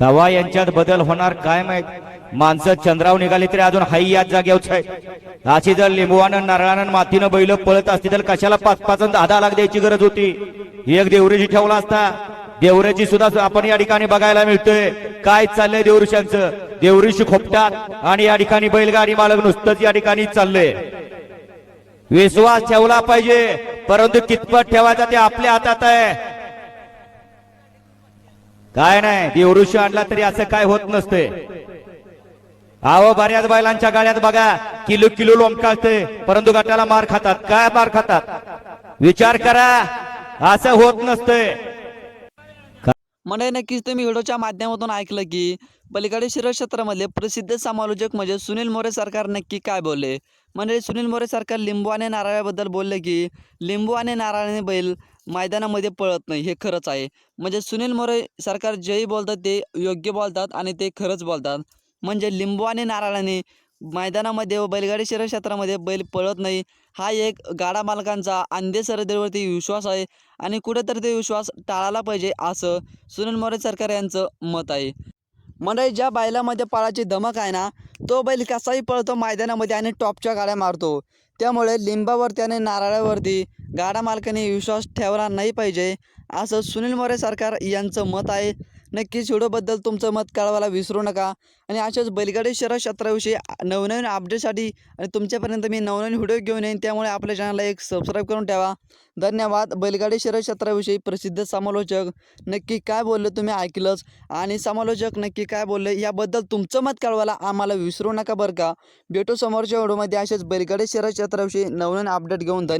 कवा यांच्यात बदल होणार काय माहीत? माणसं चंद्राव निघाली तरी अजून हाई याच जागेवच आहे. अशी जर लिंबवानं नारळानं मातीनं बैल पळत असती तर कशाला पाच पाच आणि दहा लाख द्यायची गरज होती? एक देवरेजी ठेवला असता. देवरेची सुद्धा आपण या ठिकाणी बघायला मिळतोय. काय चाललंय देवरुषांचं देवऋषी खोपटात आणि या ठिकाणी बैलगाडी मालक नुसतंच या ठिकाणी चाललंय. विश्वास ठेवला पाहिजे. परंतु कितपत ठेवायचा ते आपल्या हातात आहे. काय नाही देवऋषी आणला तरी असं काय होत नसते. अहो बऱ्याच बैलांच्या गाड्यात बघा किलो किलो लोंबकाळते परंतु गटाला मार खातात. काय मार खातात? विचार करा असं होत नसतंय म्हणजे नक्कीच तुम्ही व्हिडिओच्या माध्यमातून ऐकलं की पलीकडे शिरो क्षेत्रामधले प्रसिद्ध समालोचक म्हणजे सुनील मोरे सरकार नक्की काय बोलले? म्हणजे सुनील मोरे सरकार लिंबू आणि नारळाबद्दल बोलले की लिंबू आणि नारळाने बैल मैदानामध्ये पळत नाही हे खरंच आहे. म्हणजे सुनील मोरे सरकार जेही बोलतात ते योग्य बोलतात आणि ते खरंच बोलतात. म्हणजे लिंबू आणि नारळाने मैदानामध्ये व बैलगाडी शरीर क्षेत्रामध्ये बैल पळत नाही हा एक गाडा मालकांचा अंधे सरदेवरती विश्वास आहे आणि कुठेतरी ते विश्वास टाळायला पाहिजे असं सुनील मोरे सरकार यांचं मत आहे. म्हणजे ज्या बैलामध्ये पळाची धमक आहे ना तो बैल कसाही पळतो मैदानामध्ये आणि टॉपच्या गाड्या मारतो. त्यामुळे लिंबावरती आणि नारळावरती गाडा मालकाने विश्वास ठेवला नाही पाहिजे. असं सुनील मोरे सरकार यांचं मत आहे. नक्कीच व्हिडिओबद्दल तुमचं मत कळवायला विसरू नका. आणि अशाच बैलगाडी शहर क्षेत्राविषयी नवनवीन अपडेटसाठी आणि तुमच्यापर्यंत मी नवनवीन व्हिडिओ घेऊन येईन. त्यामुळे आपल्या चॅनलला एक सबस्क्राईब करून ठेवा. धन्यवाद. बैलगाडी शहर क्षेत्राविषयी प्रसिद्ध समालोचक. नक्की काय बोलले तुम्ही ऐकलंच. आणि समालोचक नक्की काय बोलले याबद्दल तुमचं मत कळवायला आम्हाला विसरू नका बरं का. भेटू समोरच्या व्हिडिओमध्ये असेच बैलगाडी शहर क्षेत्राविषयी नवनवीन अपडेट घेऊन. धन्यवाद